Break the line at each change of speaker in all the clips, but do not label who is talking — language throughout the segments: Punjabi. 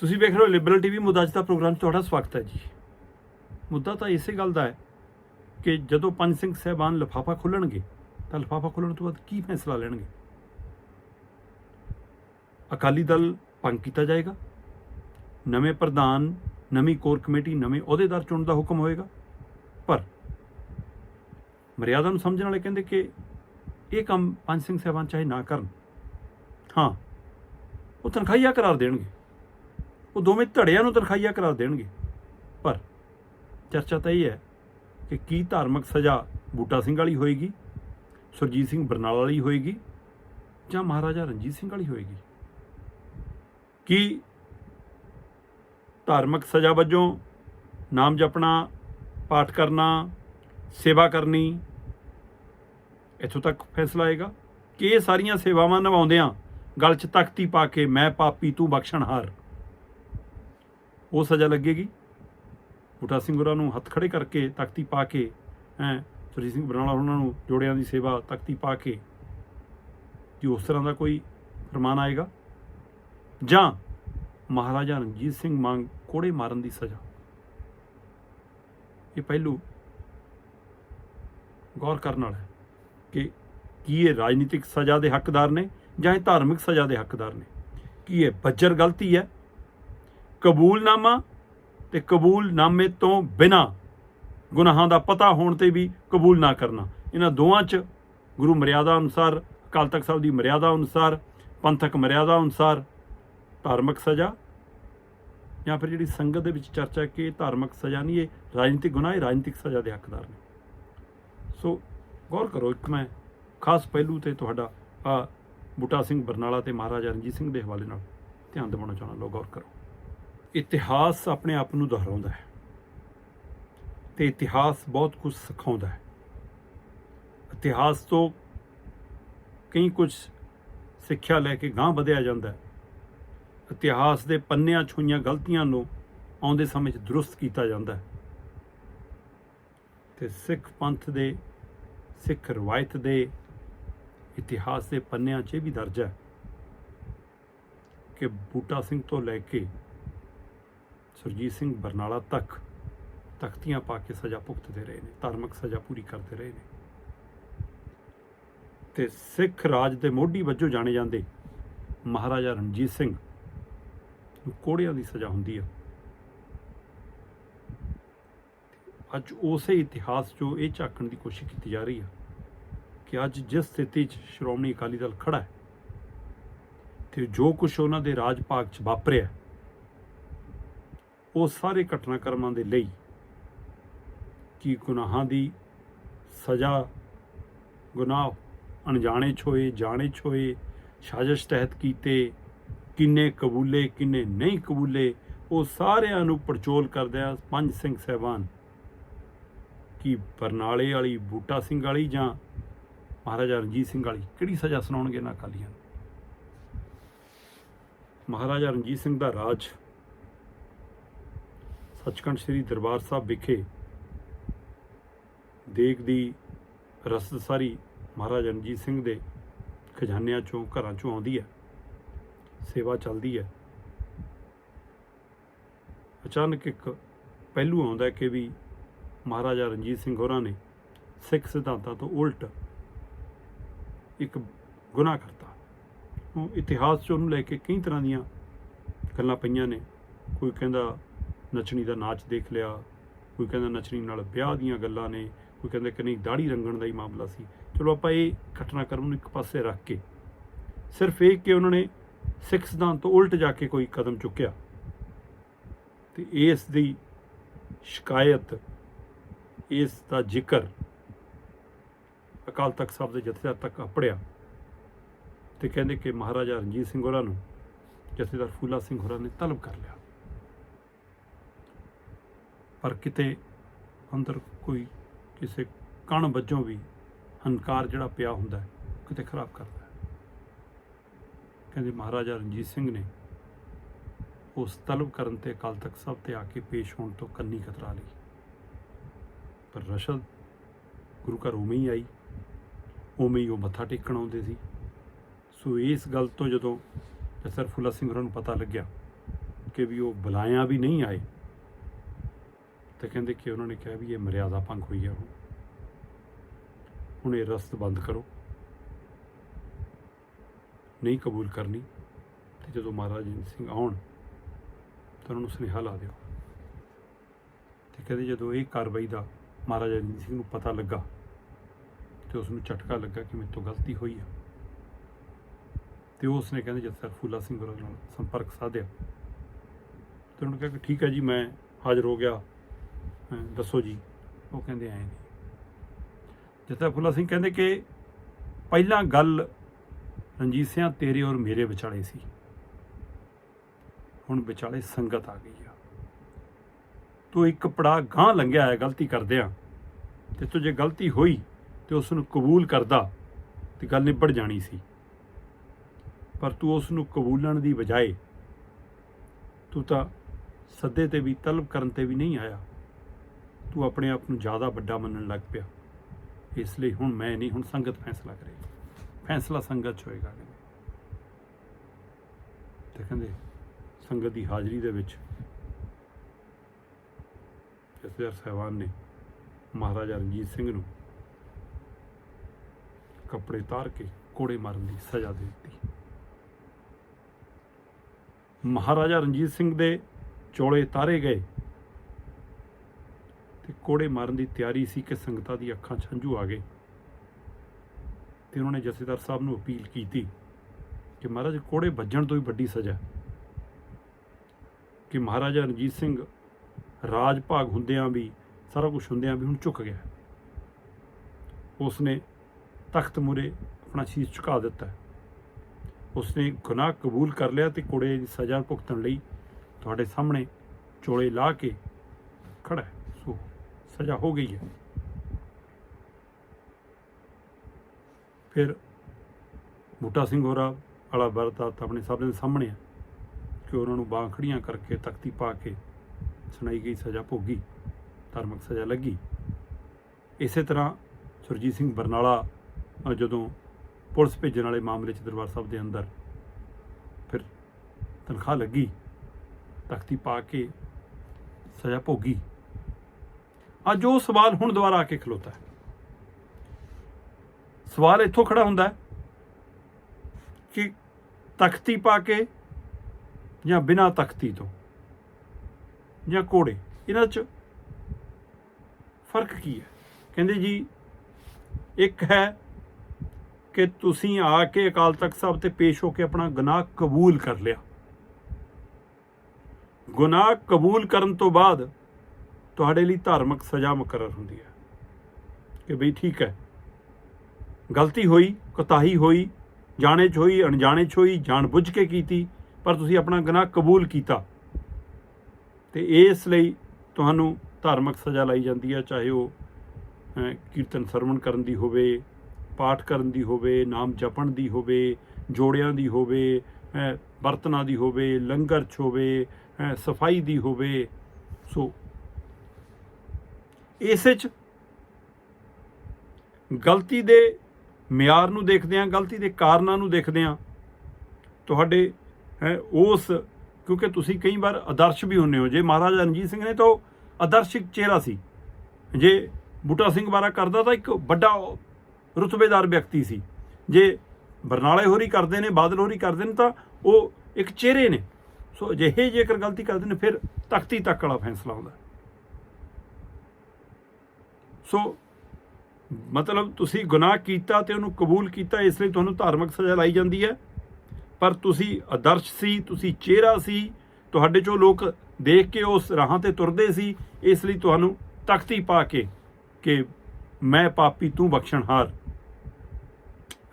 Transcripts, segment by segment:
ਤੁਸੀਂ ਵੇਖ ਰਹੇ ਹੋ ਲਿਬਰਲ ਟੀਵੀ ਮੁੱਦਾ ਅੱਜ ਦਾ ਪ੍ਰੋਗਰਾਮ 'ਚ ਤੁਹਾਡਾ ਸਵਾਗਤ ਹੈ ਜੀ। ਮੁੱਦਾ ਤਾਂ ਇਸੇ ਗੱਲ ਦਾ ਹੈ ਕਿ ਜਦੋਂ ਪੰਜ ਸਿੰਘ ਸਹਿਬਾਨ ਲਿਫਾਫਾ ਖੋਲਣਗੇ, ਤਾਂ ਲਿਫਾਫਾ ਖੋਲਣ ਤੋਂ ਬਾਅਦ ਕੀ ਫੈਸਲਾ ਲੈਣਗੇ? ਅਕਾਲੀ ਦਲ ਭੰਗ ਕੀਤਾ ਜਾਏਗਾ, ਨਵੇਂ ਪ੍ਰਧਾਨ, ਨਵੀਂ ਕੋਰ ਕਮੇਟੀ, ਨਵੇਂ ਅਹੁਦੇਦਾਰ ਚੁਣਨ ਦਾ ਹੁਕਮ ਹੋਏਗਾ। ਪਰ ਮਰਿਆਦਾ ਨੂੰ ਸਮਝਣ ਵਾਲੇ ਕਹਿੰਦੇ ਕਿ ਇਹ ਕੰਮ ਪੰਜ ਸਿੰਘ ਸਹਿਬਾਨ ਚਾਹੇ ਨਾ ਕਰਨ, ਹਾਂ, ਉਹ ਤਨਖਾਹੀਆ ਕਰਾਰ ਦੇਣਗੇ। ਉਹ ਦੋਵੇਂ ਧੜਿਆਂ ਨੂੰ ਤਨਖਾਹੀਆ ਕਰਾਰ ਦੇਣਗੇ। ਪਰ ਚਰਚਾ ਤਾਂ ਇਹ ਹੈ ਕਿ ਕੀ ਧਾਰਮਿਕ ਸਜ਼ਾ ਬੂਟਾ ਸਿੰਘ ਵਾਲੀ ਹੋਏਗੀ, ਸੁਰਜੀਤ ਸਿੰਘ ਬਰਨਾਲਾ ਵਾਲੀ ਹੋਏਗੀ ਜਾਂ ਮਹਾਰਾਜਾ ਰਣਜੀਤ ਸਿੰਘ ਵਾਲੀ ਹੋਏਗੀ? ਕੀ ਧਾਰਮਿਕ ਸਜ਼ਾ ਵਜੋਂ ਨਾਮ ਜਪਣਾ, ਪਾਠ ਕਰਨਾ, ਸੇਵਾ ਕਰਨੀ ਇੱਥੋਂ ਤੱਕ ਫੈਸਲਾ ਆਏਗਾ ਕਿ ਇਹ ਸਾਰੀਆਂ ਸੇਵਾਵਾਂ ਨਿਭਾਉਂਦਿਆਂ ਗਲ 'ਚ ਤਖਤੀ ਪਾ ਕੇ ਮੈਂ ਪਾਪੀ ਤੂੰ ਬਖਸ਼ਣਹਾਰ ਉਹ ਸਜ਼ਾ ਲੱਗੇਗੀ। ਬੂਟਾ ਸਿੰਘ ਹੋਰਾਂ ਨੂੰ ਹੱਥ ਖੜੇ ਕਰਕੇ ਤਖਤੀ ਪਾ ਕੇ, ਹੈ, ਸੁਰਜੀਤ ਸਿੰਘ ਬਰਨਾਲਾ ਉਹਨਾਂ ਨੂੰ ਜੋੜਿਆਂ ਦੀ ਸੇਵਾ ਤਖਤੀ ਪਾ ਕੇ ਕਿ ਉਸ ਤਰ੍ਹਾਂ ਦਾ ਕੋਈ ਫਰਮਾਨ ਆਏਗਾ? ਜਾਂ ਮਹਾਰਾਜਾ ਰਣਜੀਤ ਸਿੰਘ ਮੰਗ ਕੋੜੇ ਮਾਰਨ ਦੀ ਸਜ਼ਾ? ਇਹ ਪਹਿਲੂ ਗੌਰ ਕਰਨ ਵਾਲਾ ਹੈ ਕਿ ਕੀ ਇਹ ਰਾਜਨੀਤਿਕ ਸਜ਼ਾ ਦੇ ਹੱਕਦਾਰ ਨੇ ਜਾਂ ਇਹ ਧਾਰਮਿਕ ਸਜ਼ਾ ਦੇ ਹੱਕਦਾਰ ਨੇ? ਕੀ ਇਹ ਬੱਜਰ ਗਲਤੀ ਹੈ? ਕਬੂਲਨਾਮਾ ਤੇ ਕਬੂਲਨਾਮੇ ਤੋਂ ਬਿਨਾ ਗੁਨਾਹਾਂ ਦਾ ਪਤਾ ਹੋਣ ਤੇ ਵੀ ਕਬੂਲ ਨਾ ਕਰਨਾ। ਇਹਨਾਂ ਦੋਵਾਂ 'ਚ ਗੁਰੂ ਮਰਿਆਦਾ ਅਨੁਸਾਰ, ਅਕਾਲ ਤਖਤ ਸਾਹਿਬ ਦੀ ਮਰਿਆਦਾ ਅਨੁਸਾਰ, ਪੰਥਕ ਮਰਿਆਦਾ ਅਨੁਸਾਰ ਧਾਰਮਿਕ ਸਜ਼ਾ ਜਾਂ ਫਿਰ ਜਿਹੜੀ ਸੰਗਤ ਦੇ ਵਿੱਚ ਚਰਚਾ ਕਿ ਧਾਰਮਿਕ ਸਜ਼ਾ ਨਹੀਂ ਇਹ ਰਾਜਨੀਤਿਕ ਗੁਨਾਹ ਇਹ ਰਾਜਨੀਤਿਕ ਸਜ਼ਾ ਦੇ ਹੱਕਦਾਰ ਨੇ। ਸੋ ਗੌਰ ਕਰੋ, ਇੱਕ ਮੈਂ ਖਾਸ ਪਹਿਲੂ ਤੇ ਤੁਹਾਡਾ ਆ ਬੂਟਾ ਸਿੰਘ ਬਰਨਾਲਾ ਤੇ ਮਹਾਰਾਜਾ ਰਣਜੀਤ ਸਿੰਘ ਦੇ ਹਵਾਲੇ ਨਾਲ ਧਿਆਨ ਦਿਵਾਉਣਾ ਚਾਹੁੰਦਾ ਲੋ ਗੌਰ ਕਰੋ। ਇਤਿਹਾਸ ਆਪਣੇ ਆਪ ਨੂੰ ਦੁਹਰਾਉਂਦਾ ਹੈ ਤੇ ਇਤਿਹਾਸ ਬਹੁਤ ਕੁਝ ਸਿਖਾਉਂਦਾ ਹੈ। ਇਤਿਹਾਸ ਤੋਂ ਕਈ ਕੁਝ ਸਿੱਖਿਆ ਲੈ ਕੇ ਗਾਂਹ ਵਧਿਆ ਜਾਂਦਾ ਹੈ। ਇਤਿਹਾਸ ਦੇ ਪੰਨਿਆਂ 'ਚ ਹੋਈਆਂ ਗਲਤੀਆਂ ਨੂੰ ਆਉਂਦੇ ਸਮੇਂ 'ਚ ਦਰੁਸਤ ਕੀਤਾ ਜਾਂਦਾ ਹੈ। ਤੇ ਸਿੱਖ ਪੰਥ ਦੇ, ਸਿੱਖ ਰਵਾਇਤ ਦੇ ਇਤਿਹਾਸ ਦੇ ਪੰਨਿਆਂ 'ਚ ਇਹ ਵੀ ਦਰਜ ਹੈ ਕਿ ਬੂਟਾ ਸਿੰਘ ਤੋਂ ਲੈ ਕੇ ਸੁਰਜੀਤ ਸਿੰਘ ਬਰਨਾਲਾ ਤੱਕ, ਤਖਤੀਆਂ ਪਾ ਕੇ ਸਜ਼ਾ ਭੁਗਤਦੇ ਰਹੇ ਨੇ, ਧਾਰਮਿਕ ਸਜ਼ਾ ਪੂਰੀ ਕਰਦੇ ਰਹੇ ਨੇ। ਤੇ ਸਿੱਖ ਰਾਜ ਦੇ ਮੋਢੀ ਵਜੋਂ ਜਾਣੇ ਜਾਂਦੇ ਮਹਾਰਾਜਾ ਰਣਜੀਤ ਸਿੰਘ ਨੂੰ ਕੋੜਿਆਂ ਦੀ ਸਜ਼ਾ ਹੁੰਦੀ ਆ। ਅੱਜ ਉਸੇ ਇਤਿਹਾਸ 'ਚੋਂ ਇਹ ਝਾਕਣ ਦੀ ਕੋਸ਼ਿਸ਼ ਕੀਤੀ ਜਾ ਰਹੀ ਆ ਕਿ ਅੱਜ ਜਿਸ ਸਥਿਤੀ 'ਚ ਸ਼੍ਰੋਮਣੀ ਅਕਾਲੀ ਦਲ ਖੜਾ ਹੈ ਤੇ ਜੋ ਕੁਝ ਉਹਨਾਂ ਦੇ ਰਾਜ ਭਾਗ 'ਚ ਵਾਪਰਿਆ ਉਹ ਸਾਰੇ ਘਟਨਾਕ੍ਰਮਾਂ ਦੇ ਲਈ ਕੀ ਗੁਨਾਹਾਂ ਦੀ ਸਜ਼ਾ, ਗੁਨਾਹ ਅਣਜਾਣੇ 'ਚ ਹੋਏ ਜਾਣੇ ਛੋਏ, ਸਾਜ਼ਿਸ਼ ਤਹਿਤ ਕੀਤੇ, ਕਿੰਨੇ ਕਬੂਲੇ, ਕਿੰਨੇ ਨਹੀਂ ਕਬੂਲੇ, ਉਹ ਸਾਰਿਆਂ ਨੂੰ ਪੜਚੋਲ ਕਰਦਿਆਂ ਪੰਜ ਸਿੰਘ ਸਹਿਬਾਨ ਕੀ ਬਰਨਾਲੇ ਵਾਲੀ, ਬੂਟਾ ਸਿੰਘ ਵਾਲੀ ਜਾਂ ਮਹਾਰਾਜਾ ਰਣਜੀਤ ਸਿੰਘ ਵਾਲੀ, ਕਿਹੜੀ ਸਜ਼ਾ ਸੁਣਾਉਣਗੇ ਇਹਨਾਂ ਅਕਾਲੀਆਂ ਨੂੰ? ਮਹਾਰਾਜਾ ਰਣਜੀਤ ਸਿੰਘ ਦਾ ਰਾਜ ਸੱਚਖੰਡ ਸ੍ਰੀ ਦਰਬਾਰ ਸਾਹਿਬ ਵਿਖੇ ਦੇਗ ਦੀ ਰਸਦ ਸਾਰੀ ਮਹਾਰਾਜਾ ਰਣਜੀਤ ਸਿੰਘ ਦੇ ਖਜ਼ਾਨਿਆਂ ਚੋਂ, ਘਰਾਂ ਚੋਂ ਆਉਂਦੀ ਹੈ। ਸੇਵਾ ਚੱਲਦੀ ਹੈ। ਅਚਾਨਕ ਇੱਕ ਪਹਿਲੂ ਆਉਂਦਾ ਕਿ ਵੀ ਮਹਾਰਾਜਾ ਰਣਜੀਤ ਸਿੰਘ ਹੋਰਾਂ ਨੇ ਸਿੱਖ ਸਿਧਾਂਤਾਂ ਤੋਂ ਉਲਟ ਇੱਕ ਗੁਨਾਹ ਕਰਤਾ। ਉਹ ਇਤਿਹਾਸ 'ਚ ਉਹਨੂੰ ਲੈ ਕੇ ਕਈ ਤਰ੍ਹਾਂ ਦੀਆਂ ਗੱਲਾਂ ਪਈਆਂ ਨੇ। ਕੋਈ ਕਹਿੰਦਾ ਨੱਚਣੀ ਦਾ ਨਾਚ ਦੇਖ ਲਿਆ। ਕੋਈ ਕਹਿੰਦਾ ਨੱਚਣੀ ਨਾਲ ਵਿਆਹ ਦੀਆਂ ਗੱਲਾਂ ਨੇ, ਕੋਈ ਕਹਿੰਦਾ ਕਿ ਨਹੀਂ ਦਾੜੀ ਰੰਗਣ ਦਾ ਹੀ ਮਾਮਲਾ ਸੀ। ਚਲੋ ਆਪਾਂ ਇਹ ਘਟਨਾਕ੍ਰਮ ਨੂੰ ਇੱਕ ਪਾਸੇ ਰੱਖ ਕੇ। ਸਿਰਫ ਇਹ ਕਿ ਉਹਨਾਂ ਨੇ ਸਿੱਖ ਸਿਧਾਂਤ ਤੋਂ ਉਲਟ ਜਾ ਕੇ ਕੋਈ ਕਦਮ ਚੁੱਕਿਆ। ਤੇ ਇਸ ਦੀ ਸ਼ਿਕਾਇਤ, ਇਸ ਦਾ ਜ਼ਿਕਰ ਅਕਾਲ ਤਖਤ ਸਾਹਿਬ ਦੇ ਜਥੇਦਾਰ ਤੱਕ ਆਪੜਿਆ ਤੇ ਕਹਿੰਦੇ ਕਿ ਮਹਾਰਾਜਾ ਰਣਜੀਤ ਸਿੰਘ ਹੋਰਾਂ ਨੂੰ ਜਥੇਦਾਰ ਫੂਲਾ ਸਿੰਘ ਹੋਰਾਂ ਨੇ ਤਲਬ ਕਰ ਲਿਆ। ਪਰ ਕਿਤੇ ਅੰਦਰ ਕੋਈ ਕਿਸੇ ਕਣ ਵੱਜੋਂ ਵੀ ਹੰਕਾਰ ਜਿਹੜਾ ਪਿਆ ਹੁੰਦਾ ਹੈ, ਕਿਤੇ ਖਰਾਬ ਕਰਦਾ ਕਹਿੰਦੇ ਮਹਾਰਾਜਾ ਰਣਜੀਤ ਸਿੰਘ ਨੇ ਉਸ ਤਲਬ ਕਰਨ ਤੇ ਅਕਾਲ ਤਖਤ ਸਾਹਿਬ ਤੇ ਆ ਕੇ ਪੇਸ਼ ਹੋਣ ਤੋਂ ਕੰਨੀ ਖਤਰਾ ਲਈ। ਪਰ ਰਸ਼ਦ ਗੁਰੂ ਘਰ ਉਵੇਂ ਹੀ ਆਈ ਉਵੇਂ ਹੀ ਉਹ ਮੱਥਾ ਟੇਕਣ ਆਉਂਦੇ ਸੀ। ਸੋ ਇਸ ਗੱਲ ਤੋਂ ਜਦੋਂ ਜਸਰ ਫੁੱਲਾ ਸਿੰਘ ਹੋਰਾਂ ਨੂੰ ਪਤਾ ਲੱਗਿਆ ਕਿ ਵੀ ਉਹ ਬੁਲਾਇਆ ਵੀ ਨਹੀਂ ਆਏ ਤੇ ਕਹਿੰਦੇ ਕਿ ਉਹਨਾਂ ਨੇ ਕਿਹਾ ਵੀ ਇਹ ਮਰਿਆਦਾ ਭੰਗ ਹੋਈ ਹੈ ਹੁਣ ਹੁਣ ਇਹ ਰਸਤ ਬੰਦ ਕਰੋ। ਨਹੀਂ ਕਬੂਲ ਕਰਨੀ ਤੇ ਜਦੋਂ ਮਹਾਰਾਜ ਜੀ ਸਿੰਘ ਆਉਣ, ਤਾਂ ਉਹਨਾਂ ਨੂੰ ਸੁਨੇਹਾ ਲਾ ਦਿਓ। ਤੇ ਕਹਿੰਦੇ ਜਦੋਂ ਇਹ ਕਾਰਵਾਈ ਦਾ ਮਹਾਰਾਜਾ ਰਣਜੀਤ ਸਿੰਘ ਨੂੰ ਪਤਾ ਲੱਗਾ ਤੇ ਉਸ ਨੂੰ ਝਟਕਾ ਲੱਗਾ ਕਿ ਮੇਰੇ ਤੋਂ ਗਲਤੀ ਹੋਈ ਆ, ਤੇ ਉਸ ਨੇ ਕਹਿੰਦੇ ਜਦ ਸਰ ਫੂਲਾ ਸਿੰਘ ਹੋਰਾਂ ਨਾਲ ਸੰਪਰਕ ਸਾਧਿਆ, ਤੇ ਉਹਨੂੰ ਕਿਹਾ ਕਿ ਠੀਕ ਹੈ ਜੀ, ਮੈਂ ਹਾਜ਼ਰ ਹੋ ਗਿਆ। ਦੱਸੋ ਜੀ। ਉਹ ਕਹਿੰਦੇ ਐ ਨਹੀਂ ਜਿੱਦਾਂ ਫੁੱਲਾ ਸਿੰਘ ਕਹਿੰਦੇ ਕਿ ਪਹਿਲਾਂ ਗੱਲ ਰਣਜੀਤ ਸਿੰਘ ਤੇਰੇ ਔਰ ਮੇਰੇ ਵਿਚਾਲੇ ਸੀ। ਹੁਣ ਵਿਚਾਲੇ ਸੰਗਤ ਆ ਗਈ ਆ। ਤੂੰ ਇੱਕ ਪੜਾ ਗਾਂ ਲੰਘਿਆ ਹੈ ਗਲਤੀ ਕਰਦਿਆਂ। ਤੇ ਤੂੰ ਜੇ ਗਲਤੀ ਹੋਈ ਤੇ ਉਸ ਨੂੰ ਕਬੂਲ ਕਰਦਾ ਤੇ ਗੱਲ ਨਿਬੜ ਜਾਣੀ ਸੀ। ਪਰ ਤੂੰ ਉਸ ਨੂੰ ਕਬੂਲਣ ਦੀ ਬਜਾਏ ਤੂੰ ਤਾਂ ਸੱਦੇ ਤੇ ਵੀ, ਤਲਬ ਕਰਨ ਤੇ ਵੀ ਨਹੀਂ ਆਇਆ। ਤੂੰ ਆਪਣੇ ਆਪ ਨੂੰ ਜ਼ਿਆਦਾ ਵੱਡਾ ਮੰਨਣ ਲੱਗ ਪਿਆ। ਇਸ ਲਈ ਹੁਣ ਮੈਂ ਨਹੀਂ, ਹੁਣ ਸੰਗਤ ਫੈਸਲਾ ਕਰੇਗੀ। ਫੈਸਲਾ ਸੰਗਤ 'ਚ ਹੋਏਗਾ ਤੇ ਕਹਿੰਦੇ, ਸੰਗਤ ਦੀ ਹਾਜ਼ਰੀ ਦੇ ਵਿੱਚ ਜਥੇਦਾਰ ਸਾਹਿਬਾਨ ਨੇ ਮਹਾਰਾਜਾ ਰਣਜੀਤ ਸਿੰਘ ਨੂੰ ਕੱਪੜੇ ਤਾਰ ਕੇ ਕੋੜੇ ਮਾਰਨ ਦੀ ਸਜ਼ਾ ਦੇ ਦਿੱਤੀ। ਮਹਾਰਾਜਾ ਰਣਜੀਤ ਸਿੰਘ ਦੇ ਚੋਲੇ ਤਾਰੇ ਗਏ। ਕੋੜੇ ਮਾਰਨ ਦੀ ਤਿਆਰੀ ਸੀ ਕਿ ਸੰਗਤਾਂ ਦੀ ਅੱਖਾਂ 'ਚ ਆ ਗਏ। ਤੇ ਉਹਨਾਂ ਨੇ ਜਥੇਦਾਰ ਸਾਹਿਬ ਨੂੰ ਅਪੀਲ ਕੀਤੀ ਕਿ ਮਹਾਰਾਜ, ਕੋੜੇ ਵੱਜਣ ਤੋਂ ਹੀ ਵੱਡੀ ਸਜ਼ਾ ਕਿ ਮਹਾਰਾਜਾ ਰਣਜੀਤ ਸਿੰਘ ਰਾਜ ਭਾਗ ਹੁੰਦਿਆਂ ਵੀ, ਸਾਰਾ ਕੁਝ ਹੁੰਦਿਆਂ ਵੀ ਹੁਣ ਝੁਕ ਗਿਆ ਉਸਨੇ ਤਖਤ ਮੂਰੇ ਆਪਣਾ ਸ਼ੀਸ਼ ਝੁਕਾ ਦਿੱਤਾ ਉਸਨੇ ਗੁਨਾਹ ਕਬੂਲ ਕਰ ਲਿਆ ਤੇ ਕੁੜੇ ਦੀ ਸਜ਼ਾ ਭੁਗਤਣ ਲਈ ਤੁਹਾਡੇ ਸਾਹਮਣੇ ਚੋਲੇ ਲਾ ਕੇ ਖੜਾ ਹੈ। ਸਜ਼ਾ ਹੋ ਗਈ ਹੈ। ਫਿਰ ਬੂਟਾ ਸਿੰਘ ਹੋਰਾ ਵਾਲਾ ਵਰਤਾ ਆਪਣੇ ਸਭ ਦੇ ਸਾਹਮਣੇ ਹੈ ਕਿ ਉਹਨਾਂ ਨੂੰ ਬਾਂਖੜੀਆਂ ਕਰਕੇ ਤਖਤੀ ਪਾ ਕੇ ਸੁਣਾਈ ਗਈ ਸਜ਼ਾ ਭੋਗੀ, ਧਾਰਮਿਕ ਸਜ਼ਾ ਲੱਗੀ। ਇਸੇ ਤਰ੍ਹਾਂ ਸੁਰਜੀਤ ਸਿੰਘ ਬਰਨਾਲਾ ਜਦੋਂ ਪੁਲਿਸ ਭੇਜਣ ਵਾਲੇ ਮਾਮਲੇ 'ਚ ਦਰਬਾਰ ਸਾਹਿਬ ਦੇ ਅੰਦਰ ਫਿਰ ਤਨਖਾਹ ਲੱਗੀ, ਤਖਤੀ ਪਾ ਕੇ ਸਜ਼ਾ ਭੋਗੀ। ਅੱਜ ਉਹ ਸਵਾਲ ਹੁਣ ਦੁਬਾਰਾ ਆ ਕੇ ਖਲੋਤਾ ਹੈ। ਸਵਾਲ ਇੱਥੋਂ ਖੜਾ ਹੁੰਦਾ ਹੈ ਕਿ ਤਖਤੀ ਪਾ ਕੇ ਜਾਂ ਬਿਨਾਂ ਤਖਤੀ ਤੋਂ ਜਾਂ ਕੋੜੇ, ਇਹਨਾਂ 'ਚ ਫ਼ਰਕ ਕੀ ਹੈ? ਕਹਿੰਦੇ ਜੀ, ਇੱਕ ਹੈ ਕਿ ਤੁਸੀਂ ਆ ਕੇ ਅਕਾਲ ਤਖਤ ਸਾਹਿਬ ਤੇ ਪੇਸ਼ ਹੋ ਕੇ ਆਪਣਾ ਗੁਨਾਹ ਕਬੂਲ ਕਰ ਲਿਆ। ਗੁਨਾਹ ਕਬੂਲ ਕਰਨ ਤੋਂ ਬਾਅਦ ਤੁਹਾਡੇ ਲਈ ਧਾਰਮਿਕ ਸਜ਼ਾ ਮੁਕਰਰ ਹੁੰਦੀ ਹੈ। ਕਿ ਬਈ ਠੀਕ ਹੈ। ਗਲਤੀ ਹੋਈ ਕੋਤਾਹੀ ਹੋਈ ਜਾਣੇ 'ਚ ਹੋਈ ਅਣਜਾਣੇ 'ਚ ਹੋਈ ਜਾਣ ਬੁੱਝ ਕੇ ਕੀਤੀ ਪਰ ਤੁਸੀਂ ਆਪਣਾ ਗੁਨਾਹ ਕਬੂਲ ਕੀਤਾ। ਤੇ ਇਸ ਲਈ ਤੁਹਾਨੂੰ ਧਾਰਮਿਕ ਸਜ਼ਾ ਲਾਈ ਜਾਂਦੀ ਹੈ ਚਾਹੇ ਉਹ ਕੀਰਤਨ ਸਰਵਣ ਕਰਨ ਦੀ ਹੋਵੇ ਪਾਠ ਕਰਨ ਦੀ ਹੋਵੇ ਨਾਮ ਜਪਣ ਦੀ ਹੋਵੇ ਜੋੜਿਆਂ ਦੀ ਹੋਵੇ ਬਰਤਨਾਂ ਦੀ ਹੋਵੇ ਲੰਗਰ 'ਚ ਹੋਵੇ ਅਹ, ਸਫ਼ਾਈ ਦੀ ਹੋਵੇ। ਸੋ ਇਸੇ 'ਚ ਗਲਤੀ ਦੇ ਮਿਆਰ ਨੂੰ ਦੇਖਦੇ ਹਾਂ, ਗਲਤੀ ਦੇ ਕਾਰਨਾਂ ਨੂੰ ਦੇਖਦੇ ਹਾਂ। ਤੁਹਾਡੇ, ਹੈ, ਉਸ, ਕਿਉਂਕਿ ਤੁਸੀਂ ਕਈ ਵਾਰ ਆਦਰਸ਼ ਵੀ ਹੁੰਨੇ ਹੋ। ਜੇ ਮਹਾਰਾਜਾ ਰਣਜੀਤ ਸਿੰਘ ਨੇ ਤਾਂ ਉਹ ਆਦਰਸ਼ਿਕ ਚਿਹਰਾ ਸੀ। ਜੇ ਬੂਟਾ ਸਿੰਘ ਬਾਰਾ ਕਰਦਾ ਤਾਂ ਇੱਕ ਵੱਡਾ ਰੁਤਬੇਦਾਰ ਵਿਅਕਤੀ ਸੀ। ਜੇ ਬਰਨਾਲੇ ਹੋਰੀ ਕਰਦੇ ਨੇ, ਬਾਦਲ ਹੋਰੀ ਕਰਦੇ ਨੇ ਤਾਂ ਉਹ ਇੱਕ ਚਿਹਰੇ ਨੇ। ਸੋ ਅਜਿਹੇ ਜੇਕਰ ਗਲਤੀ ਕਰਦੇ ਨੇ, ਫਿਰ ਤਖਤੀ ਤੱਕ ਵਾਲਾ ਫੈਸਲਾ ਹੁੰਦਾ। ਸੋ ਮਤਲਬ ਤੁਸੀਂ ਗੁਨਾਹ ਕੀਤਾ ਤੇ ਉਹਨੂੰ ਕਬੂਲ ਕੀਤਾ, ਇਸ ਲਈ ਤੁਹਾਨੂੰ ਧਾਰਮਿਕ ਸਜ਼ਾ ਲਾਈ ਜਾਂਦੀ ਹੈ। ਪਰ ਤੁਸੀਂ ਆਦਰਸ਼ ਸੀ, ਤੁਸੀਂ ਚਿਹਰਾ ਸੀ, ਤੁਹਾਡੇ ਚੋਂ ਲੋਕ ਦੇਖ ਕੇ ਉਸ ਰਾਹਾਂ ਤੇ ਤੁਰਦੇ ਸੀ, ਇਸ ਲਈ ਤੁਹਾਨੂੰ ਤਖਤੀ ਪਾ ਕੇ ਕਿ ਮੈਂ ਪਾਪੀ, ਤੂੰ ਬਖਸ਼ਣਹਾਰ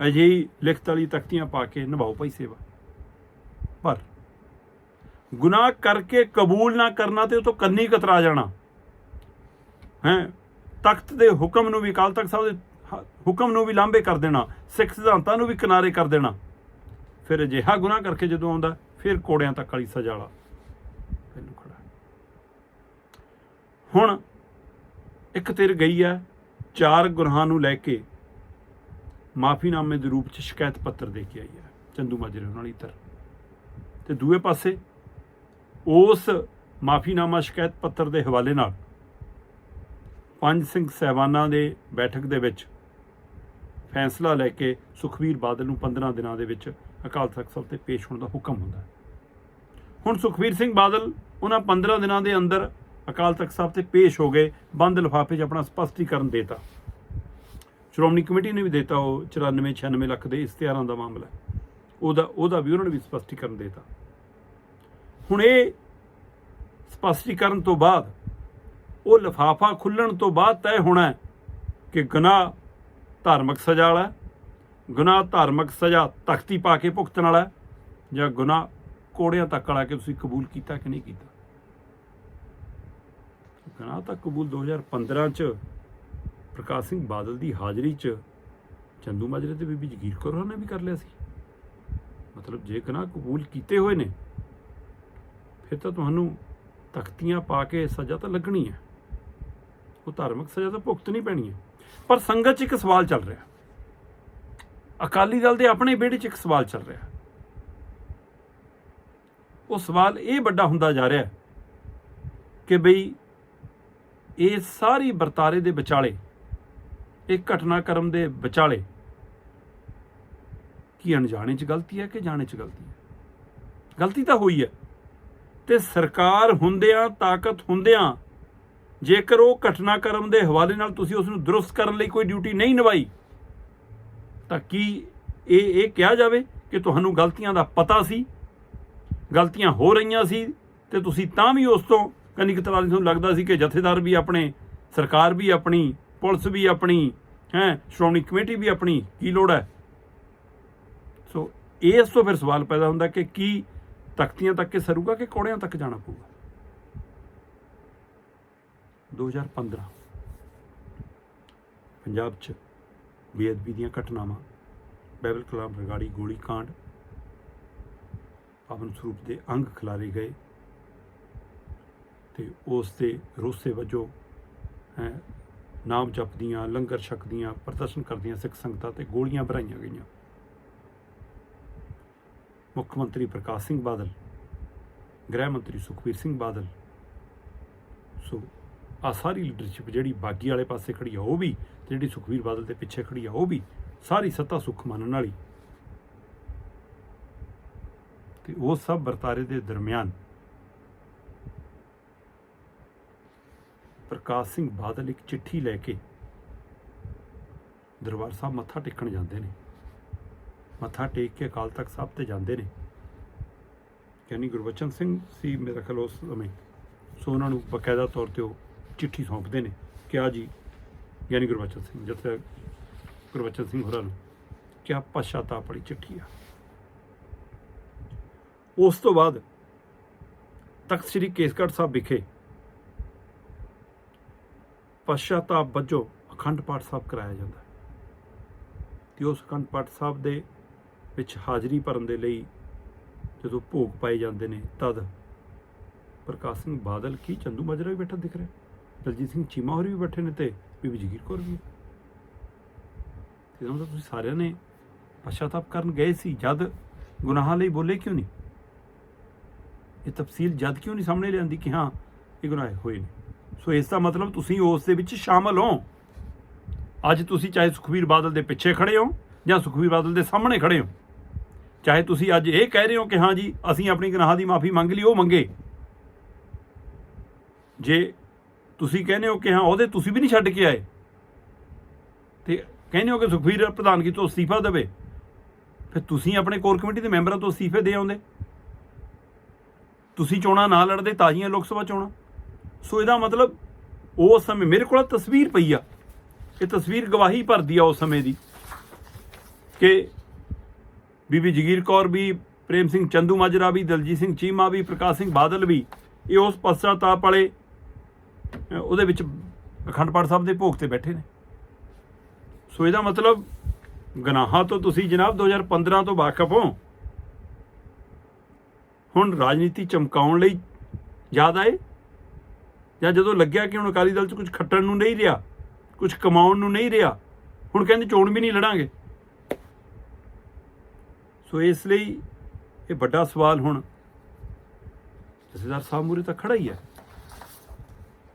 ਅਜਿਹੀ ਲਿਖਤ ਵਾਲੀ ਤਖਤੀਆਂ ਪਾ ਕੇ ਨਿਭਾਓ ਭਾਈ ਸੇਵਾ। ਪਰ ਗੁਨਾਹ ਕਰਕੇ ਕਬੂਲ ਨਾ ਕਰਨਾ ਤੇ ਉਹ ਤੋਂ ਕੰਨੀ ਕਤਰਾ ਜਾਣਾ। ਹੈ? ਤਖਤ ਦੇ ਹੁਕਮ ਨੂੰ ਵੀ, ਅਕਾਲ ਤਖਤ ਸਾਹਿਬ ਦੇ ਹ- ਹੁਕਮ ਨੂੰ ਵੀ ਲਾਂਭੇ ਕਰ ਦੇਣਾ, ਸਿੱਖ ਸਿਧਾਂਤਾਂ ਨੂੰ ਵੀ ਕਿਨਾਰੇ ਕਰ ਦੇਣਾ। ਫਿਰ ਅਜਿਹਾ ਗੁਨਾਹ ਕਰਕੇ ਜਦੋਂ ਆਉਂਦਾ, ਫਿਰ ਕੋੜਿਆਂ ਤੱਕ ਵਾਲੀ ਸਜ਼ਾ ਵਾਲਾ ਪਹਿਲੂ ਖੜਾ ਹੁਣ ਇੱਕ ਤਿਰ ਗਈ ਹੈ, ਚਾਰ ਗੁਨਾਹਾਂ ਨੂੰ ਲੈ ਕੇ ਮਾਫੀਨਾਮੇ ਦੇ ਰੂਪ ਚ ਸ਼ਿਕਾਇਤ ਪੱਤਰ ਦੇ ਕੇ ਆਈ ਹੈ, ਚੰਦੂ ਮਾਜਰੇ ਉਹਨਾਂ ਲਈ ਤਰ ਤੇ ਦੂਏ ਪਾਸੇ ਉਸ ਮਾਫੀਨਾਮਾ ਸ਼ਿਕਾਇਤ ਪੱਤਰ ਦੇ ਹਵਾਲੇ ਨਾਲ ਪੰਜ ਸਿੰਘ ਸਹਿਬਾਨਾਂ ਦੇ ਬੈਠਕ ਦੇ ਵਿੱਚ ਫੈਸਲਾ ਲੈ ਕੇ ਸੁਖਵੀਰ ਬਾਦਲ ਨੂੰ 15 ਦਿਨਾਂ ਦੇ ਵਿੱਚ ਅਕਾਲ ਤਖਤ ਸਾਹਿਬ ਤੇ ਪੇਸ਼ ਹੋਣ ਦਾ ਹੁਕਮ ਹੁੰਦਾ ਹੈ। ਹੁਣ ਸੁਖਵੀਰ ਸਿੰਘ ਬਾਦਲ ਉਹਨਾਂ 15 ਦਿਨਾਂ ਦੇ ਅੰਦਰ ਅਕਾਲ ਤਖਤ ਸਾਹਿਬ ਤੇ ਪੇਸ਼ ਹੋ ਗਏ, ਬੰਦ ਲਿਫਾਫੇ 'ਚ ਆਪਣਾ ਸਪਸ਼ਟੀਕਰਨ ਦੇਤਾ। ਸ਼੍ਰੋਮਣੀ ਕਮੇਟੀ ਨੇ ਵੀ ਦੇਤਾ ਉਹ 94 96 ਲੱਖ ਦੇ ਇਸ਼ਤਿਹਾਰਾਂ ਦਾ ਮਾਮਲਾ। ਉਹਦਾ ਉਹਦਾ ਵੀ ਉਹਨਾਂ ਨੇ ਵੀ ਸਪਸ਼ਟੀਕਰਨ ਦੇਤਾ। ਹੁਣ ਇਹ ਸਪਸ਼ਟੀਕਰਨ ਤੋਂ ਬਾਅਦ ਉਹ ਲਿਫਾਫਾ ਖੁੱਲਣ ਤੋਂ ਬਾਅਦ ਤੈਅ ਹੋਣਾ ਕਿ ਗੁਨਾਹ ਧਾਰਮਿਕ ਸਜ਼ਾ ਵਾਲਾ ਹੈ, ਗੁਨਾਹ ਧਾਰਮਿਕ ਸਜ਼ਾ ਤਖਤੀ ਪਾ ਕੇ ਭੁਗਤਣ ਵਾਲਾ ਜਾਂ ਗੁਨਾਹ ਕੋੜਿਆਂ ਤੱਕ ਵਾਲਾ ਕਿ ਤੁਸੀਂ ਕਬੂਲ ਕੀਤਾ ਕਿ ਨਹੀਂ ਕੀਤਾ? ਗੁਨਾਹ ਤਾਂ ਕਬੂਲ 2015 ਚ ਪ੍ਰਕਾਸ਼ ਸਿੰਘ ਬਾਦਲ ਦੀ ਹਾਜ਼ਰੀ ਚ ਚੰਦੂ ਮਾਜਰੇ ਤੇ ਬੀਬੀ ਜਗੀਰ ਕੌਰ ਹੋਰਾਂ ਨੇ ਵੀ ਕਰ ਲਿਆ ਸੀ। ਮਤਲਬ ਜੇ ਗੁਨਾਹ ਕਬੂਲ ਕੀਤੇ ਹੋਏ ਨੇ ਫਿਰ ਤਾਂ ਤੁਹਾਨੂੰ ਤਖਤੀਆਂ ਪਾ ਕੇ ਸਜ਼ਾ ਤਾਂ ਲੱਗਣੀ ਹੈ। ਉਹ ਧਾਰਮਿਕ ਸਜ਼ਾ ਤਾਂ ਭੁਗਤਣੀ ਪੈਣੀ ਹੈ। ਪਰ ਸੰਗਤ 'ਚ ਇੱਕ ਸਵਾਲ ਚੱਲ ਰਿਹਾ। ਅਕਾਲੀ ਦਲ ਦੇ ਆਪਣੇ ਵਿਹੜੇ 'ਚ ਇੱਕ ਸਵਾਲ ਚੱਲ ਰਿਹਾ। ਉਹ ਸਵਾਲ ਇਹ ਵੱਡਾ ਹੁੰਦਾ ਜਾ ਰਿਹਾ ਕਿ ਬਈ ਇਹ ਸਾਰੀ ਵਰਤਾਰੇ ਦੇ ਵਿਚਾਲੇ, ਇਹ ਘਟਨਾਕ੍ਰਮ ਦੇ ਵਿਚਾਲੇ ਕੀ ਅਣਜਾਣੇ 'ਚ ਗਲਤੀ ਹੈ ਕਿ ਜਾਣੇ 'ਚ ਗਲਤੀ ਹੈ? ਗਲਤੀ ਤਾਂ ਹੋਈ ਹੈ। ਤੇ ਸਰਕਾਰ ਹੁੰਦਿਆਂ, ਤਾਕਤ ਹੁੰਦਿਆਂ ਜੇਕਰ ਉਹ ਘਟਨਾਕ੍ਰਮ ਦੇ ਹਵਾਲੇ ਨਾਲ ਤੁਸੀਂ ਉਸ ਨੂੰ ਦਰੁਸਤ ਕਰਨ ਲਈ ਕੋਈ ਡਿਊਟੀ ਨਹੀਂ ਨਿਭਾਈ, ਤਾਂ ਕੀ ਇਹ ਇਹ ਕਿਹਾ ਜਾਵੇ ਕਿ ਤੁਹਾਨੂੰ ਗਲਤੀਆਂ ਦਾ ਪਤਾ ਸੀ? ਗਲਤੀਆਂ ਹੋ ਰਹੀਆਂ ਸੀ ਤੇ ਤੁਸੀਂ ਤਾਂ ਵੀ ਉਸ ਤੋਂ ਕਨਿਕ ਤਰ੍ਹਾਂ ਦੀ ਤੁਹਾਨੂੰ ਲੱਗਦਾ ਸੀ ਕਿ ਜਥੇਦਾਰ ਵੀ ਆਪਣੇ, ਸਰਕਾਰ ਵੀ ਆਪਣੀ, ਪੁਲਿਸ ਵੀ ਆਪਣੀ, ਹੈ, ਸ਼੍ਰੋਮਣੀ ਕਮੇਟੀ ਵੀ ਆਪਣੀ, ਕੀ ਲੋੜ ਹੈ? ਸੋ ਇਸ ਤੋਂ ਫਿਰ ਸਵਾਲ ਪੈਦਾ ਹੁੰਦਾ ਕਿ ਕੀ ਤਖਤੀਆਂ ਤੱਕ ਕੇ ਸਰੂਗਾ ਕਿ ਕੋੜਿਆਂ ਤੱਕ ਜਾਣਾ ਪਊਗਾ? 2015 ਪੰਜਾਬ 'ਚ ਬੇਅਦਬੀ ਦੀਆਂ ਘਟਨਾਵਾਂ ਬੈਬਲ ਕਲਾਮ ਰਗਾੜੀ ਗੋਲੀ ਕਾਂਡ, ਪਾਵਨ ਸਰੂਪ ਦੇ ਅੰਗ ਖਿਲਾਰੇ ਗਏ ਤੇ ਉਸ ਦੇ ਰੋਸੇ ਵਜੋਂ ਨਾਮ ਜਪਦੀਆਂ, ਲੰਗਰ ਛਕਦੀਆਂ, ਪ੍ਰਦਰਸ਼ਨ ਕਰਦੀਆਂ ਸਿੱਖ ਸੰਗਤਾਂ ਤੇ ਗੋਲੀਆਂ ਭਰਾਈਆਂ ਗਈਆਂ। ਮੁੱਖ ਮੰਤਰੀ ਪ੍ਰਕਾਸ਼ ਸਿੰਘ ਬਾਦਲ, ਗ੍ਰਹਿ ਮੰਤਰੀ ਸੁਖਬੀਰ ਸਿੰਘ ਬਾਦਲ, ਸੋ ਆ ਸਾਰੀ ਲੀਡਰਸ਼ਿਪ ਜਿਹੜੀ ਬਾਗੀ ਵਾਲੇ ਪਾਸੇ ਖੜੀ ਆ, ਉਹ ਵੀ ਤੇ ਜਿਹੜੀ ਸੁਖਬੀਰ ਬਾਦਲ ਦੇ ਪਿੱਛੇ ਖੜੀ ਆ, ਉਹ ਵੀ ਸਾਰੀ ਸੱਤਾ ਸੁੱਖ ਮੰਨਣ ਵਾਲੀ। ਤੇ ਉਹ ਸਭ ਵਰਤਾਰੇ ਦੇ ਦਰਮਿਆਨ ਪ੍ਰਕਾਸ਼ ਸਿੰਘ ਬਾਦਲ ਇੱਕ ਚਿੱਠੀ ਲੈ ਕੇ ਦਰਬਾਰ ਸਾਹਿਬ ਮੱਥਾ ਟੇਕਣ ਜਾਂਦੇ ਨੇ। ਮੱਥਾ ਟੇਕ ਕੇ ਅਕਾਲ ਤਖਤ ਸਾਹਿਬ ਤੇ ਜਾਂਦੇ ਨੇ। ਯਾਨੀ ਗੁਰਬਚਨ ਸਿੰਘ ਸੀ ਮੇਰਾ ਖਿਆਲ ਉਸ ਸਮੇਂ। ਸੋ ਉਹਨਾਂ ਨੂੰ ਬਕਾਇਦਾ ਤੌਰ ਤੇ ਉਹ ਚਿੱਠੀ ਸੌਂਪਦੇ ਨੇ ਕਿਹਾ ਜੀ? ਗਿਆਨੀ ਗੁਰਬਚਨ ਸਿੰਘ ਜਿੱਥੇ ਗੁਰਬਚਨ ਸਿੰਘ ਹੋਰਾਂ ਨੂੰ ਕਿਆ ਪਛਤਾਪ ਵਾਲੀ ਚਿੱਠੀ ਆ। ਉਸ ਤੋਂ ਬਾਅਦ ਤਖਤ ਸ੍ਰੀ ਕੇਸਗੜ੍ਹ ਸਾਹਿਬ ਵਿਖੇ ਪਛਤਾਪ ਵਜੋਂ ਅਖੰਡ ਪਾਠ ਸਾਹਿਬ ਕਰਾਇਆ ਜਾਂਦਾ ਹੈ। ਤੇ ਉਸ ਅਖੰਡ ਪਾਠ ਸਾਹਿਬ ਦੇ ਵਿੱਚ ਹਾਜ਼ਰੀ ਭਰਨ ਦੇ ਲਈ ਜਦੋਂ ਭੋਗ ਪਾਏ ਜਾਂਦੇ ਨੇ, ਤਦ ਪ੍ਰਕਾਸ਼ ਸਿੰਘ ਬਾਦਲ ਕੀ ਚੰਦੂ ਮਾਜਰਾ ਵੀ ਬੈਠਾ ਦਿਖ ਰਿਹਾ? ਦਲਜੀਤ ਸਿੰਘ ਚੀਮਾ ਹੋਰ ਵੀ ਬੈਠੇ ਨੇ ਤੇ ਬੀਬੀ ਜਗੀਰ ਕੌਰ ਵੀ ਹੈ। ਤੇ ਜਦੋਂ ਤੁਸੀਂ ਸਾਰਿਆਂ ਨੇ ਪਛਤਾਪ ਕਰਨ ਗਏ ਸੀ। ਜਦ ਗੁਨਾਹਾਂ ਲਈ ਬੋਲੇ ਕਿਉਂ ਨਹੀਂ? ਇਹ ਤਫਸੀਲ ਜਦ ਕਿਉਂ ਨਹੀਂ ਸਾਹਮਣੇ ਲਿਆਂਦੀ ਕਿ ਹਾਂ, ਇਹ ਗੁਨਾਹ ਹੋਏ ਨੇ? ਸੋ ਇਸ ਦਾ ਮਤਲਬ ਤੁਸੀਂ ਉਸ ਦੇ ਵਿੱਚ ਸ਼ਾਮਲ ਹੋ। ਅੱਜ ਤੁਸੀਂ ਚਾਹੇ ਸੁਖਵੀਰ ਬਾਦਲ ਦੇ ਪਿੱਛੇ ਖੜੇ ਹੋ ਜਾਂ ਸੁਖਵੀਰ ਬਾਦਲ ਦੇ ਸਾਹਮਣੇ ਖੜੇ ਹੋ। ਚਾਹੇ ਤੁਸੀਂ ਅੱਜ ਇਹ ਕਹਿ ਰਹੇ ਹੋ ਕਿ ਹਾਂ ਜੀ, ਅਸੀਂ ਆਪਣੀ ਗੁਨਾਹਾਂ ਦੀ ਮਾਫੀ ਮੰਗ ਲਈ, ਉਹ ਮੰਗੇ। ਜੇ ਤੁਸੀਂ ਕਹਿੰਦੇ ਹੋ ਕਿ ਹਾਂ, ਉਹਦੇ ਤੁਸੀਂ ਵੀ ਨਹੀਂ ਛੱਡ ਕੇ ਆਏ। ਤੇ ਕਹਿੰਦੇ ਹੋ ਕਿ ਸੁਖਵੀਰ ਪ੍ਰਧਾਨਗੀ ਤੋਂ ਅਸਤੀਫਾ ਦੇਵੇ? ਫਿਰ ਤੁਸੀਂ ਆਪਣੇ ਕੋਰ ਕਮੇਟੀ ਦੇ ਮੈਂਬਰਾਂ ਤੋਂ ਅਸਤੀਫੇ ਦੇ ਆਉਂਦੇ। ਤੁਸੀਂ ਚੋਣਾਂ ਨਾ ਲੜਦੇ ਤਾਜ਼ੀਆਂ ਲੋਕ ਸਭਾ ਚੋਣਾਂ। ਸੋ ਇਹਦਾ ਮਤਲਬ ਉਸ ਸਮੇਂ ਮੇਰੇ ਕੋਲ ਤਸਵੀਰ ਪਈ ਆ। ਇਹ ਤਸਵੀਰ ਗਵਾਹੀ ਭਰਦੀ ਆ ਉਸ ਸਮੇਂ ਦੀ ਕਿ ਬੀਬੀ ਜਗੀਰ ਕੌਰ ਵੀ, ਪ੍ਰੇਮ ਸਿੰਘ ਚੰਦੂ ਮਾਜਰਾ ਵੀ, ਦਲਜੀਤ ਸਿੰਘ ਚੀਮਾ ਵੀ, ਪ੍ਰਕਾਸ਼ ਸਿੰਘ ਬਾਦਲ ਵੀ, ਇਹ ਉਸ ਪਛਤਾਪ ਵਾਲੇ ਉਹਦੇ ਵਿੱਚ ਅਖੰਡ ਪਾਠ ਸਾਹਿਬ ਦੇ ਭੋਗ ਤੇ ਬੈਠੇ ਨੇ। ਸੋ ਇਹਦਾ ਮਤਲਬ ਗਨਾਹਾਂ ਤੋਂ ਤੁਸੀਂ ਜਨਾਬ 2015 ਤੋਂ ਵਾਕਿਫ ਹੋ। ਹੁਣ ਰਾਜਨੀਤੀ ਚਮਕਾਉਣ ਲਈ ਯਾਦ ਆਏ? ਜਾਂ ਜਦੋਂ ਲੱਗਿਆ ਕਿ ਹੁਣ ਅਕਾਲੀ ਦਲ 'ਚ ਕੁਝ ਖੱਟਣ ਨੂੰ ਨਹੀਂ ਰਿਹਾ, ਕੁਝ ਕਮਾਉਣ ਨੂੰ ਨਹੀਂ ਰਿਹਾ, ਹੁਣ ਕਹਿੰਦੇ ਚੋਣ ਵੀ ਨਹੀਂ ਲੜਾਂਗੇ। ਸੋ ਇਸ ਲਈ ਇਹ ਵੱਡਾ ਸਵਾਲ ਹੁਣ ਜਥੇਦਾਰ ਸਾਹਿਬ ਮੂਰੇ ਤਾਂ ਖੜਾ ਹੀ ਹੈ।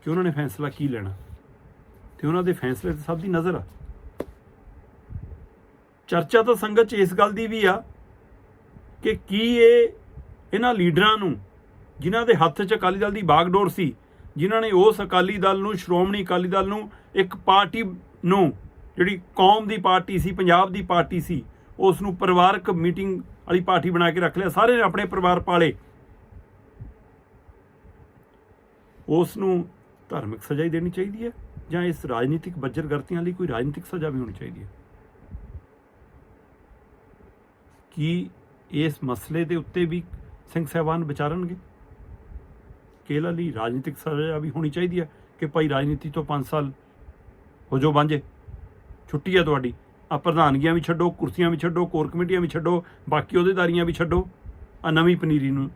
ਕਿ ਉਹਨਾਂ ਨੇ ਫੈਸਲਾ ਕੀ ਲੈਣਾ? ਤੇ ਉਹਨਾਂ ਦੇ ਫੈਸਲੇ ਤੇ ਸਭ ਦੀ ਨਜ਼ਰ ਆ। ਚਰਚਾ ਤਾਂ ਸੰਗਤ 'ਚ ਇਸ ਗੱਲ ਦੀ ਵੀ ਆ ਕਿ ਕੀ ਇਹ ਇਹਨਾਂ ਲੀਡਰਾਂ ਨੂੰ, ਜਿਨ੍ਹਾਂ ਦੇ ਹੱਥ 'ਚ ਅਕਾਲੀ ਦਲ ਦੀ ਬਾਗਡੋਰ ਸੀ, ਜਿਨ੍ਹਾਂ ਨੇ ਉਸ ਅਕਾਲੀ ਦਲ ਨੂੰ, ਸ਼੍ਰੋਮਣੀ ਅਕਾਲੀ ਦਲ ਨੂੰ ਇੱਕ ਪਾਰਟੀ ਨੂੰ, ਜਿਹੜੀ ਕੌਮ ਦੀ ਪਾਰਟੀ ਸੀ, ਪੰਜਾਬ ਦੀ ਪਾਰਟੀ ਸੀ, ਉਸ ਨੂੰ ਪਰਿਵਾਰਕ ਮੀਟਿੰਗ ਵਾਲੀ ਪਾਰਟੀ ਬਣਾ ਕੇ ਰੱਖ ਲਿਆ। ਸਾਰੇ ਨੇ ਆਪਣੇ ਪਰਿਵਾਰ ਪਾਲੇ। ਉਸ ਨੂੰ ਧਾਰਮਿਕ ਸਜ਼ਾ ਹੀ ਦੇਣੀ ਚਾਹੀਦੀ ਹੈ ਜਾਂ ਇਸ ਰਾਜਨੀਤਿਕ ਬੱਜਰਗਰਤੀਆਂ ਲਈ ਕੋਈ ਰਾਜਨੀਤਿਕ ਸਜ਼ਾ ਵੀ ਹੋਣੀ ਚਾਹੀਦੀ ਹੈ? ਕੀ ਇਸ ਮਸਲੇ ਦੇ ਉੱਤੇ ਵੀ ਸਿੰਘ ਸਾਹਿਬਾਨ ਵਿਚਾਰਨਗੇ? ਕਿ ਇਹਨਾਂ ਲਈ ਰਾਜਨੀਤਿਕ ਸਜ਼ਾ ਵੀ ਹੋਣੀ ਚਾਹੀਦੀ ਹੈ ਕਿ ਭਾਈ ਰਾਜਨੀਤੀ ਤੋਂ 5 ਸਾਲ ਹੋ ਜੋ ਬਾਂਝੇ ਛੁੱਟੀ ਹੈ ਤੁਹਾਡੀ। ਆ ਪ੍ਰਧਾਨਗੀਆਂ ਵੀ ਛੱਡੋ, ਕੁਰਸੀਆਂ ਵੀ ਛੱਡੋ, ਕੋਰ ਕਮੇਟੀਆਂ ਵੀ ਛੱਡੋ, ਬਾਕੀ ਅਹੁਦੇਦਾਰੀਆਂ ਵੀ ਛੱਡੋ। ਆ ਨਵੀਂ ਪਨੀਰੀ ਨੂੰ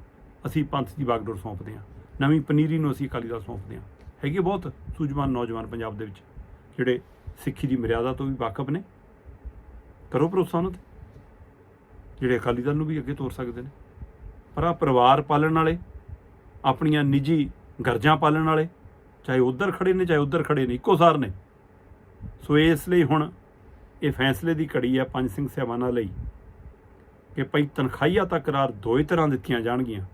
ਅਸੀਂ ਪੰਥ ਦੀ ਬਾਗਡੋਰ ਸੌਂਪਦੇ ਹਾਂ। ਨਵੀਂ ਪਨੀਰੀ ਨੂੰ ਅਸੀਂ ਅਕਾਲੀ ਦਲ ਸੌਂਪਦੇ ਹਾਂ। ਹੈਗੇ ਬਹੁਤ ਸੂਝਵਾਨ ਨੌਜਵਾਨ ਪੰਜਾਬ ਦੇ ਵਿੱਚ, ਜਿਹੜੇ ਸਿੱਖੀ ਦੀ ਮਰਿਆਦਾ ਤੋਂ ਵੀ ਵਾਕਫ ਨੇ। ਕਰੋ ਭਰੋਸਾ ਉਹਨਾਂ ਤੇ। ਜਿਹੜੇ ਅਕਾਲੀ ਦਲ ਨੂੰ ਵੀ ਅੱਗੇ ਤੋਰ ਸਕਦੇ ਨੇ। ਪਰ ਆ ਪਰਿਵਾਰ ਪਾਲਣ ਵਾਲੇ, ਆਪਣੀਆਂ ਨਿੱਜੀ ਗਰਜਾਂ ਪਾਲਣ ਵਾਲੇ, ਚਾਹੇ ਉਧਰ ਖੜੇ ਨੇ, ਚਾਹੇ ਉਧਰ ਖੜੇ ਨੇ, ਇੱਕੋ ਸਾਰ ਨੇ। ਸੋ ਇਸ ਲਈ ਹੁਣ ਇਹ ਫੈਸਲੇ ਦੀ ਘੜੀ ਹੈ ਪੰਜ ਸਿੰਘ ਸਾਹਿਬਾਨਾਂ ਲਈ ਕਿ ਭਈ ਤਨਖਾਹੀਆ ਤਾਂ ਕਰਾਰ ਦੋ ਤਰ੍ਹਾਂ ਦਿੱਤੀਆਂ ਜਾਣਗੀਆਂ,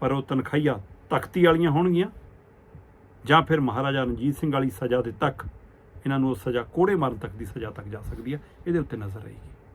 ਪਰ ਉਹ ਤਨਖਾਹੀਆ ਤਖਤੀ ਵਾਲੀਆਂ ਹੋਣਗੀਆਂ। ਜਾਂ ਫਿਰ ਮਹਾਰਾਜਾ ਰਣਜੀਤ ਸਿੰਘ ਵਾਲੀ ਸਜ਼ਾ ਦੇ ਤੱਕ ਇਹਨਾਂ ਨੂੰ ਉਹ ਸਜ਼ਾ ਕੋੜੇ ਮਾਰਨ ਤੱਕ ਦੀ ਸਜ਼ਾ ਤੱਕ ਜਾ ਸਕਦੀ ਹੈ। ਇਹਦੇ ਉੱਤੇ ਨਜ਼ਰ ਰਹੇਗੀ।